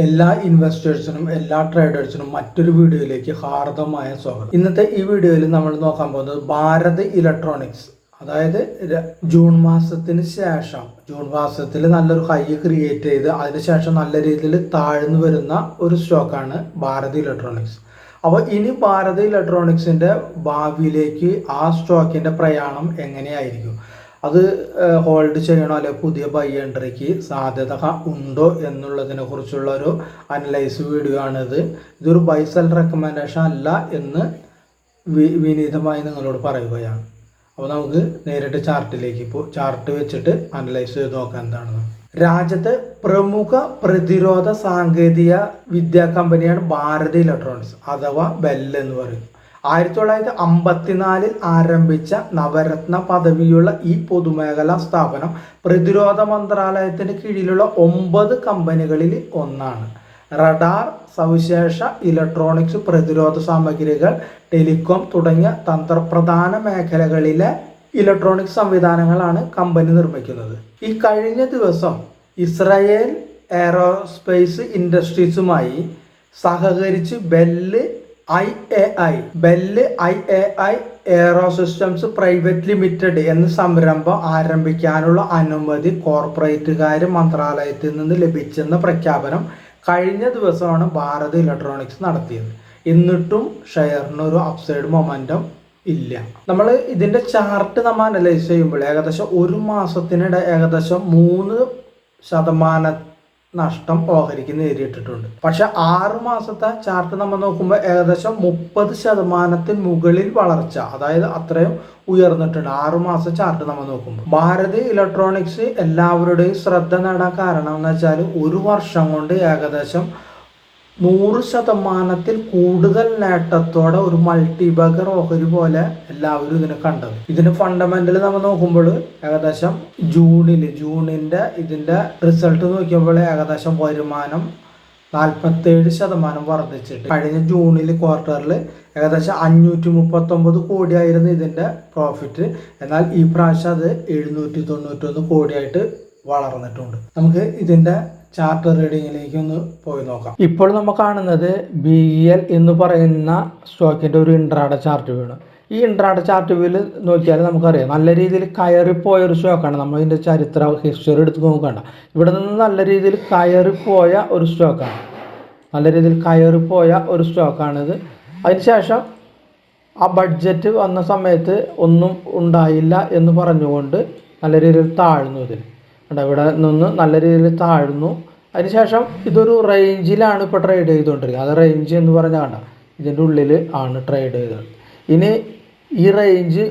എല്ലാ ഇൻവെസ്റ്റേഴ്സിനും എല്ലാ ട്രേഡേഴ്സിനും മറ്റൊരു വീഡിയോയിലേക്ക് ഹാർദമായ സ്വാഗതം. ഇന്നത്തെ ഈ വീഡിയോയിൽ നമ്മൾ നോക്കാൻ പോകുന്നത് ഭാരത് ഇലക്ട്രോണിക്സ്. അതായത് ജൂൺ മാസത്തിന് ശേഷം ജൂൺ മാസത്തിൽ നല്ലൊരു ഹൈ ക്രിയേറ്റ് ചെയ്ത് അതിനുശേഷം നല്ല രീതിയിൽ താഴ്ന്നു വരുന്ന ഒരു സ്റ്റോക്കാണ് ഭാരത് ഇലക്ട്രോണിക്സ്. അപ്പോൾ ഇനി ഭാരത് ഇലക്ട്രോണിക്സിന്റെ ഭാവിയിലേക്ക് ആ സ്റ്റോക്കിന്റെ പ്രയാണം എങ്ങനെയായിരിക്കും? അത് ഹോൾഡ് ചെയ്യണോ അല്ലെങ്കിൽ പുതിയ ബൈ എൻട്രിക്ക് സാധ്യത ഉണ്ടോ എന്നുള്ളതിനെ കുറിച്ചുള്ള ഒരു അനലൈസ് വീഡിയോ ആണിത്. ഇതൊരു ബൈ സെൽ റെക്കമെൻഡേഷൻ അല്ല എന്ന് വിനീതമായി നിങ്ങളോട് പറയുകയാണ്. അപ്പോൾ നമുക്ക് നേരിട്ട് ചാർട്ടിലേക്ക് ഇപ്പോൾ ചാർട്ട് വെച്ചിട്ട് അനലൈസ് ചെയ്ത് നോക്കാം എന്താണെന്ന്. രാജ്യത്തെ പ്രമുഖ പ്രതിരോധ സാങ്കേതിക വിദ്യാ കമ്പനിയാണ് ഭാരതി ഇലക്ട്രോണിക്സ് അഥവാ ബെൽ എന്ന് പറയും. ആയിരത്തി തൊള്ളായിരത്തി അമ്പത്തിനാലിൽ ആരംഭിച്ച നവരത്ന പദവിയുള്ള ഈ പൊതുമേഖലാ സ്ഥാപനം പ്രതിരോധ മന്ത്രാലയത്തിന് കീഴിലുള്ള ഒമ്പത് കമ്പനികളിൽ ഒന്നാണ്. റഡാർ സവിശേഷ ഇലക്ട്രോണിക്സ് പ്രതിരോധ സാമഗ്രികൾ ടെലികോം തുടങ്ങിയ തന്ത്രപ്രധാന മേഖലകളിലെ ഇലക്ട്രോണിക് സംവിധാനങ്ങളാണ് കമ്പനി നിർമ്മിക്കുന്നത്. ഈ കഴിഞ്ഞ ദിവസം ഇസ്രായേൽ എയറോസ്പേസ് ഇൻഡസ്ട്രീസുമായി സഹകരിച്ച് BEL I A I BEL I A I aero systems private limited എന്ന സംരംഭം ആരംഭിക്കാനുള്ള അനുമതി കോർപ്പറേറ്റുകാർ മന്ത്രാലയത്തിൽ നിന്ന് ലഭിച്ചെന്ന പ്രഖ്യാപനം കഴിഞ്ഞ ദിവസമാണ് ഭാരത് ഇലക്ട്രോണിക്സ് നടത്തിയത്. എന്നിട്ടും ഷെയറിന് ഒരു അപ്സൈഡ് മൊമെന്റം ഇല്ല. നമ്മൾ ഇതിന്റെ ചാർട്ട് നമ്മൾ അനലൈസ് ചെയ്യുമ്പോൾ ഏകദേശം ഒരു മാസത്തിനിടെ ഏകദേശം മൂന്ന് ശതമാന നഷ്ടം ഓഹരിക്ക് നേരിട്ടിട്ടുണ്ട് പക്ഷെ ആറു മാസത്തെ ചാർട്ട് നമ്മൾ നോക്കുമ്പോൾ ഏകദേശം മുപ്പത് ശതമാനത്തിന് മുകളിൽ വളർച്ച അതായത് അത്രയും ഉയർന്നിട്ടുണ്ട് ആറു മാസം ചാർട്ട് നമ്മൾ നോക്കുമ്പോൾ ഭാരത് ഇലക്ട്രോണിക്സ് എല്ലാവരുടെയും ശ്രദ്ധ നേടാൻ കാരണം എന്ന് വെച്ചാൽ ഒരു വർഷം കൊണ്ട് ഏകദേശം നൂറ് ശതമാനത്തിൽ കൂടുതൽ നേട്ടത്തോടെ ഒരു മൾട്ടി ബഗർ ഓഹരി പോലെ എല്ലാവരും ഇതിനെ കണ്ടത്. ഇതിന് ഫണ്ടമെന്റൽ നമ്മൾ നോക്കുമ്പോൾ ഏകദേശം ജൂണിൽ ജൂണിന്റെ ഇതിന്റെ റിസൾട്ട് നോക്കിയപ്പോൾ ഏകദേശം വരുമാനം നാൽപ്പത്തേഴ് ശതമാനം വർദ്ധിച്ചിട്ട്. കഴിഞ്ഞ ജൂണിൽ ക്വാർട്ടറിൽ ഏകദേശം അഞ്ഞൂറ്റി മുപ്പത്തൊമ്പത് കോടിയായിരുന്നു ഇതിന്റെ പ്രോഫിറ്റ് എന്നാൽ ഈ പ്രാവശ്യം അത് എഴുന്നൂറ്റി തൊണ്ണൂറ്റൊന്ന് കോടിയായിട്ട് വളർന്നിട്ടുണ്ട്. നമുക്ക് ഇതിന്റെ ചാർട്ട് റീഡിങ്ങിലേക്ക് ഒന്ന് പോയി നോക്കാം. ഇപ്പോൾ നമ്മൾ കാണുന്നത് ബി എൽ എന്ന് പറയുന്ന സ്റ്റോക്കിന്റെ ഒരു ഇൻട്രാഡ ചാർട്ട് വീണ് ഈ ഇൻട്രാഡ ചാർട്ട് വ്യൂവിൽ നോക്കിയാൽ നമുക്കറിയാം നല്ല രീതിയിൽ കയറിപ്പോയ ഒരു സ്റ്റോക്കാണ്. നമ്മൾ ഇതിന്റെ ചരിത്ര ഹിസ്റ്ററി എടുത്ത് നോക്കണ്ട ഇവിടെ നിന്ന് നല്ല രീതിയിൽ കയറിപ്പോയ ഒരു സ്റ്റോക്കാണ്. നല്ല രീതിയിൽ കയറിപ്പോയ ഒരു സ്റ്റോക്കാണിത്. അതിനുശേഷം ആ ബഡ്ജറ്റ് വന്ന സമയത്ത് ഒന്നും ഉണ്ടായില്ല എന്ന് പറഞ്ഞുകൊണ്ട് നല്ല രീതിയിൽ താഴ്ന്നു ഇതിൽ. കണ്ടോ ഇവിടെ നിന്ന് നല്ല രീതിയിൽ താഴ്ന്നു. അതിനുശേഷം ഇതൊരു റേഞ്ചിലാണ് ഇപ്പോൾ ട്രേഡ് ചെയ്തുകൊണ്ടിരിക്കുന്നത്. അത് റേഞ്ച് എന്ന് പറഞ്ഞാൽ കണ്ട ഇതിന്റെ ഉള്ളിൽ ആണ് ട്രേഡ് ചെയ്തത്. ഇനി ഈ റേഞ്ച്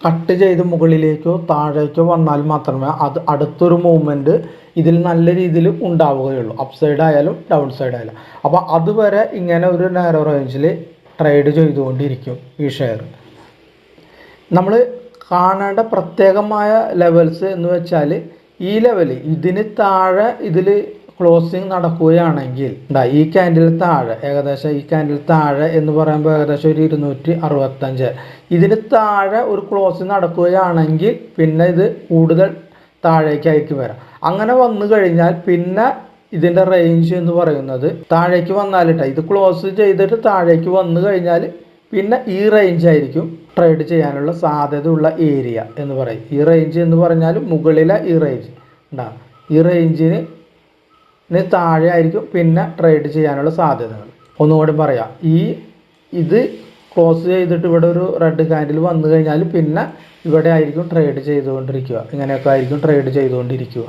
കട്ട് ചെയ്ത് മുകളിലേക്കോ താഴേക്കോ വന്നാൽ മാത്രമേ അത് അടുത്തൊരു മൂവ്മെന്റ് ഇതിൽ നല്ല രീതിയിൽ ഉണ്ടാവുകയുള്ളൂ. അപ്പ് സൈഡ് ആയാലും ഡൗൺ സൈഡ് ആയാലും. അപ്പോൾ അതുവരെ ഇങ്ങനെ ഒരു നാരോ റേഞ്ചിൽ ട്രേഡ് ചെയ്തുകൊണ്ടിരിക്കും ഈ ഷെയർ നമ്മൾ കാണേണ്ട പ്രത്യേകമായ ലെവൽസ് എന്ന് വെച്ചാൽ ഈ ലെവൽ ഇതിന് താഴെ ഇതിൽ ക്ലോസിങ് നടക്കുകയാണെങ്കിൽ എന്താ ഈ ക്യാൻഡിൽ താഴെ ഏകദേശം ഈ ക്യാൻഡിൽ താഴെ എന്ന് പറയുമ്പോൾ ഏകദേശം ഒരു ഇരുന്നൂറ്റി അറുപത്തഞ്ച്. ഇതിന് താഴെ ഒരു ക്ലോസിങ് നടക്കുകയാണെങ്കിൽ പിന്നെ ഇത് കൂടുതൽ താഴേക്കായിരിക്കും വരാം. അങ്ങനെ വന്നു കഴിഞ്ഞാൽ പിന്നെ ഇതിന്റെ റേഞ്ച് എന്ന് പറയുന്നത് താഴേക്ക് വന്നാലിട്ട ഇത് ക്ലോസ് ചെയ്തിട്ട് താഴേക്ക് വന്നു കഴിഞ്ഞാൽ പിന്നെ ഈ റേഞ്ച് ആയിരിക്കും ട്രേഡ് ചെയ്യാനുള്ള സാധ്യതയുള്ള ഏരിയ എന്ന് പറയും. ഈ റേഞ്ച് എന്ന് പറഞ്ഞാൽ മുകളിലെ ഈ റേഞ്ച് ഉണ്ടാ ഈ റേഞ്ചിന് താഴെ ആയിരിക്കും പിന്നെ ട്രേഡ് ചെയ്യാനുള്ള സാധ്യതകൾ. ഒന്നുകൂടി പറയാം. ഈ ഇത് ക്ലോസ് ചെയ്തിട്ട് ഇവിടെ ഒരു റെഡ് കാൻഡിൽ വന്നു കഴിഞ്ഞാൽ പിന്നെ ഇവിടെ ആയിരിക്കും ട്രേഡ് ചെയ്തുകൊണ്ടിരിക്കുക. ഇങ്ങനെയൊക്കെ ആയിരിക്കും ട്രേഡ് ചെയ്തുകൊണ്ടിരിക്കുക.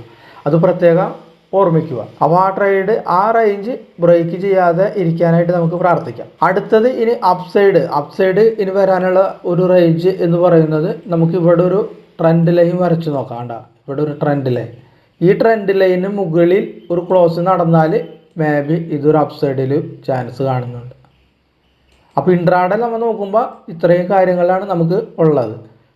അത് പ്രത്യേകം ഓർമ്മിക്കുക. അപ്പോൾ ആ ട്രേഡ് ആ റേഞ്ച് ബ്രേക്ക് ചെയ്യാതെ ഇരിക്കാനായിട്ട് നമുക്ക് പ്രാർത്ഥിക്കാം. അടുത്തത് ഇനി അപ്സൈഡ് അപ്സൈഡ് ഇനി വരാനുള്ള ഒരു റേഞ്ച് എന്ന് പറയുന്നത് നമുക്ക് ഇവിടെ ഒരു ട്രെൻഡ് ലൈൻ വരച്ച് നോക്കാം കണ്ട. ഇവിടെ ഒരു ട്രെൻഡ് ലൈൻ ഈ ട്രെൻഡ് ലൈന് മുകളിൽ ഒരു ക്ലോസ് നടന്നാൽ മേ ബി ഇതൊരു അപ്സൈഡിൽ ചാൻസ് കാണുന്നുണ്ട്. അപ്പോൾ ഇൻട്രാഡെ നമ്മൾ നോക്കുമ്പോൾ ഇത്രയും കാര്യങ്ങളാണ് നമുക്ക് ഉള്ളത്.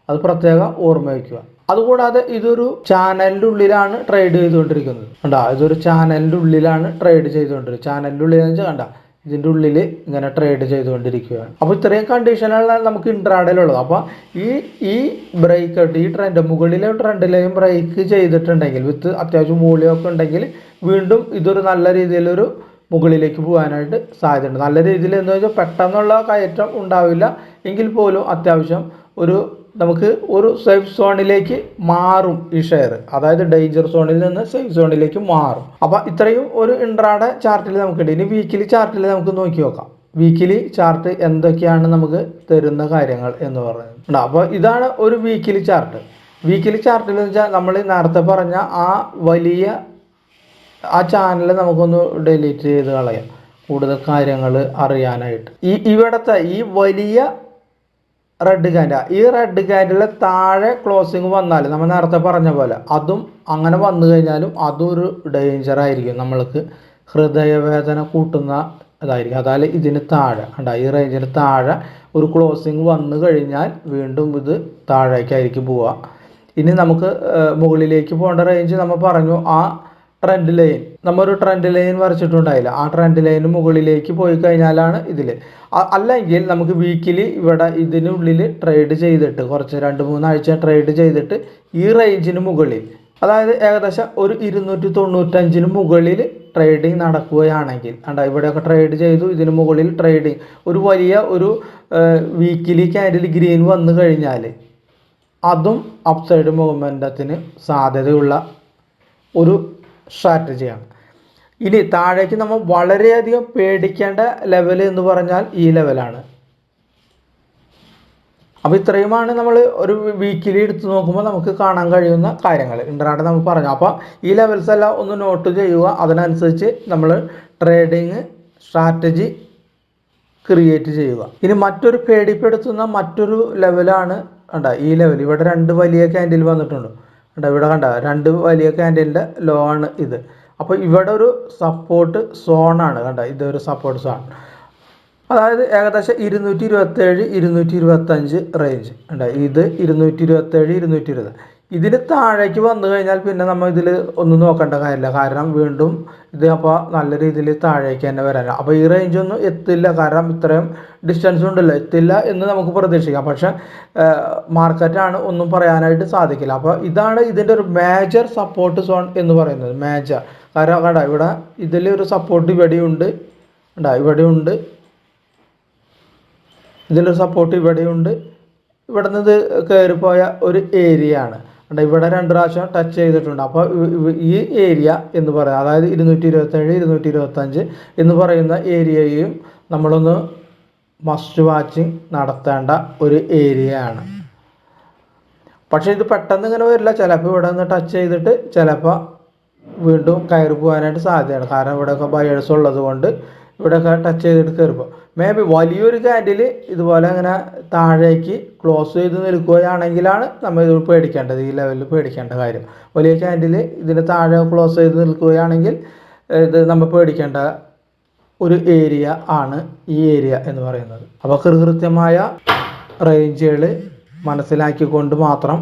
അത് പ്രത്യേകം ഓർമ്മ വയ്ക്കുക അതുകൂടാതെ ഇതൊരു ചാനലിന്റെ ഉള്ളിലാണ് ട്രേഡ് ചെയ്തുകൊണ്ടിരിക്കുന്നത്. കണ്ട ഇതൊരു ചാനലിന്റെ ഉള്ളിലാണ് ട്രേഡ് ചെയ്തുകൊണ്ടിരിക്കുന്നത്. ചാനലിന്റെ ഉള്ളിൽ വെച്ചാൽ കണ്ട ഇതിന്റെ ഉള്ളിൽ ഇങ്ങനെ ട്രേഡ് ചെയ്തുകൊണ്ടിരിക്കുകയാണ്. അപ്പോൾ ഇത്രയും കണ്ടീഷനാണ് നമുക്ക് ഇൻട്രാഡിലുള്ളത് അപ്പോൾ ഈ ഈ ബ്രേക്ക് ഈ ട്രെൻഡ് മുകളിലെ ട്രെൻഡിലെയും ബ്രേക്ക് ചെയ്തിട്ടുണ്ടെങ്കിൽ വിത്ത് അത്യാവശ്യം മൂല്യമൊക്കെ ഉണ്ടെങ്കിൽ വീണ്ടും ഇതൊരു നല്ല രീതിയിലൊരു മുകളിലേക്ക് പോകാനായിട്ട് സാധ്യതയുണ്ട്. നല്ല രീതിയിൽ എന്ന് വെച്ചാൽ പെട്ടെന്നുള്ള കയറ്റം ഉണ്ടാവില്ല. എങ്കിൽ പോലും അത്യാവശ്യം ഒരു നമുക്ക് ഒരു സേഫ് സോണിലേക്ക് മാറും ഈ ഷെയർ അതായത് ഡേഞ്ചർ സോണിൽ നിന്ന് സേഫ് സോണിലേക്ക് മാറും. അപ്പോൾ ഇത്രയും ഒരു ഇൻട്രാഡ ചാർട്ടിൽ നമുക്കുണ്ട് ഇനി വീക്കിലി ചാർട്ടിൽ നമുക്ക് നോക്കി നോക്കാം. വീക്കിലി ചാർട്ട് എന്തൊക്കെയാണ് നമുക്ക് തരുന്ന കാര്യങ്ങൾ എന്ന് പറയുന്നത്. അപ്പോൾ ഇതാണ് ഒരു വീക്കിലി ചാർട്ട് വീക്കിലി ചാർട്ടിൽ എന്ന് വെച്ചാൽ നമ്മൾ നേരത്തെ പറഞ്ഞ ആ വലിയ ആ ചാനൽ നമുക്കൊന്ന് ഡിലീറ്റ് ചെയ്ത് കളയാം. കൂടുതൽ കാര്യങ്ങൾ അറിയാനായിട്ട്. ഈ ഇവിടുത്തെ ഈ വലിയ റെഡ് കാൻഡ ഈ റെഡ് ക്യാൻഡിലെ താഴെ ക്ലോസിങ് വന്നാൽ നമ്മൾ നേരത്തെ പറഞ്ഞ പോലെ അതും അങ്ങനെ വന്നു കഴിഞ്ഞാലും അതൊരു ഡേഞ്ചർ ആയിരിക്കും നമ്മൾക്ക്. ഹൃദയവേദന കൂട്ടുന്ന ഇതായിരിക്കും. അതായത് ഇതിന് താഴെ കണ്ട ഈ റേഞ്ചിന് താഴെ ഒരു ക്ലോസിങ് വന്നു കഴിഞ്ഞാൽ വീണ്ടും ഇത് താഴേക്കായിരിക്കും പോവുക. ഇനി നമുക്ക് മുകളിലേക്ക് പോകേണ്ട റേഞ്ച് നമ്മൾ പറഞ്ഞു. ആ ട്രെൻഡ് ലൈൻ നമ്മൊരു ട്രെൻഡ് ലൈൻ വരച്ചിട്ടുണ്ടായില്ല. ആ ട്രെൻഡ് ലൈന് മുകളിലേക്ക് പോയി കഴിഞ്ഞാലാണ് ഇതിൽ അല്ലെങ്കിൽ നമുക്ക് വീക്കിലി ഇവിടെ ഇതിനുള്ളിൽ ട്രേഡ് ചെയ്തിട്ട് കുറച്ച് രണ്ട് മൂന്നാഴ്ച ട്രേഡ് ചെയ്തിട്ട് ഈ റേഞ്ചിന് മുകളിൽ അതായത് ഏകദേശം ഒരു ഇരുന്നൂറ്റി തൊണ്ണൂറ്റഞ്ചിന് മുകളിൽ ട്രേഡിംഗ് നടക്കുകയാണെങ്കിൽ കണ്ട ഇവിടെയൊക്കെ ട്രേഡ് ചെയ്തു ഇതിന് മുകളിൽ ട്രേഡിംഗ് ഒരു വലിയ ഒരു വീക്കിലി ക്യാൻഡിൽ ഗ്രീൻ വന്നു കഴിഞ്ഞാൽ അതും അപ്സൈഡ് മൂവ്മെന്റത്തിന് സാധ്യതയുള്ള ഒരു സ്ട്രാറ്റജിയാണ്. ഇനി താഴേക്ക് നമ്മൾ വളരെയധികം പേടിക്കേണ്ട ലെവൽ എന്ന് പറഞ്ഞാൽ ഈ ലെവലാണ് അപ്പോൾ ഇത്രയുമാണ് നമ്മൾ ഒരു വീക്കിലി എടുത്ത് നോക്കുമ്പോൾ നമുക്ക് കാണാൻ കഴിയുന്ന കാര്യങ്ങൾ. ഇന്റർനാട്ട് നമുക്ക് പറഞ്ഞു. അപ്പോൾ ഈ ലെവൽസ് എല്ലാം ഒന്ന് നോട്ട് ചെയ്യുക. അതിനനുസരിച്ച് നമ്മൾ ട്രേഡിങ് സ്ട്രാറ്റജി ക്രിയേറ്റ് ചെയ്യുക. ഇനി മറ്റൊരു പേടിപ്പെടുത്തുന്ന മറ്റൊരു ലെവലാണ് കണ്ട? ഈ ലെവൽ ഇവിടെ രണ്ട് വലിയ ക്യാൻഡിൽ വന്നിട്ടുണ്ട്. കണ്ട? ഇവിടെ കണ്ട? രണ്ട് വലിയ ക്യാൻഡിലിന്റെ ലോ ആണ് ഇത്. അപ്പോൾ ഇവിടെ ഒരു സപ്പോർട്ട് സോണാണ് കണ്ട? ഇതൊരു സപ്പോർട്ട് സോൺ അതായത് ഏകദേശം ഇരുന്നൂറ്റി ഇരുപത്തേഴ് ഇരുന്നൂറ്റി ഇരുപത്തഞ്ച് റേഞ്ച് ഉണ്ട് ഇത് ഇരുന്നൂറ്റി ഇരുപത്തേഴ് ഇരുന്നൂറ്റി ഇരുപത്. ഇതിന് താഴേക്ക് വന്നു കഴിഞ്ഞാൽ പിന്നെ നമ്മൾ ഇതിൽ ഒന്നും നോക്കേണ്ട കാര്യമില്ല. കാരണം വീണ്ടും ഇത് അപ്പോൾ നല്ല രീതിയിൽ താഴേക്ക് തന്നെ വരാനാണ് അപ്പോൾ ഈ റേഞ്ച് ഒന്നും എത്തില്ല. കാരണം ഇത്രയും ഡിസ്റ്റൻസ് ഉണ്ടല്ലോ. എത്തില്ല എന്ന് നമുക്ക് പ്രതീക്ഷിക്കാം. പക്ഷെ മാർക്കറ്റാണ് ഒന്നും പറയാനായിട്ട് സാധിക്കില്ല. അപ്പോൾ ഇതാണ് ഇതിന്റെ ഒരു മേജർ സപ്പോർട്ട് സോൺ എന്ന് പറയുന്നത്. മേജർ കാരണം കണ്ട ഇവിടെ ഇതിൽ ഒരു സപ്പോർട്ട് ഇവിടെയുണ്ട്. ഉണ്ടാ ഇവിടെയുണ്ട്. ഇതിലൊരു സപ്പോർട്ട് ഇവിടെയുണ്ട്. ഇവിടെ നിന്ന് കയറിപ്പോയ ഒരു ഏരിയ ആണ്. കണ്ടോ ഇവിടെ രണ്ട് പ്രാവശ്യം ടച്ച് ചെയ്തിട്ടുണ്ട്. അപ്പോൾ ഈ ഏരിയ എന്ന് പറയുക അതായത് ഇരുന്നൂറ്റി ഇരുപത്തേഴ് ഇരുന്നൂറ്റി ഇരുപത്തഞ്ച് എന്ന് പറയുന്ന ഏരിയയും നമ്മളൊന്ന് മസ്റ്റ് വാച്ചിങ് നടത്തേണ്ട ഒരു ഏരിയയാണ് പക്ഷേ ഇത് പെട്ടെന്ന് ഇങ്ങനെ വരില്ല. ചിലപ്പോൾ ഇവിടെ നിന്ന് ടച്ച് ചെയ്തിട്ട് ചിലപ്പോൾ വീണ്ടും കയറി പോകാനായിട്ട് സാധ്യതയാണ്. കാരണം ഇവിടെയൊക്കെ ബയേഴ്സ് ഉള്ളത് കൊണ്ട് ഇവിടെയൊക്കെ ടച്ച് ചെയ്തിട്ട് കയറിപ്പോൾ മേ ബി വലിയൊരു ക്യാൻഡിൽ ഇതുപോലെ അങ്ങനെ താഴേക്ക് ക്ലോസ് ചെയ്ത് നിൽക്കുകയാണെങ്കിലാണ് നമ്മൾ ഇത് പേടിക്കേണ്ടത് ഈ ലെവലിൽ പേടിക്കേണ്ട കാര്യം. വലിയ ക്യാൻഡിൽ ഇതിന് താഴെ ക്ലോസ് ചെയ്ത് നിൽക്കുകയാണെങ്കിൽ ഇത് നമ്മൾ പേടിക്കേണ്ട ഒരു ഏരിയ ആണ് ഈ ഏരിയ എന്ന് പറയുന്നത്. അപ്പോൾ കൃത്യമായ റേഞ്ചുകൾ മനസ്സിലാക്കിക്കൊണ്ട് മാത്രം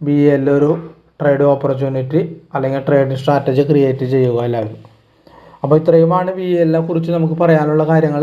ബി എൽ ഒരു ട്രേഡ് ഓപ്പർച്യൂണിറ്റി അല്ലെങ്കിൽ ട്രേഡിംഗ് സ്ട്രാറ്റജി ക്രിയേറ്റ് ചെയ്യുക എല്ലാവരും. അപ്പോൾ ഇത്രയുമാണ് ബി എല്ലിനെ കുറിച്ച് നമുക്ക് പറയാനുള്ള കാര്യങ്ങൾ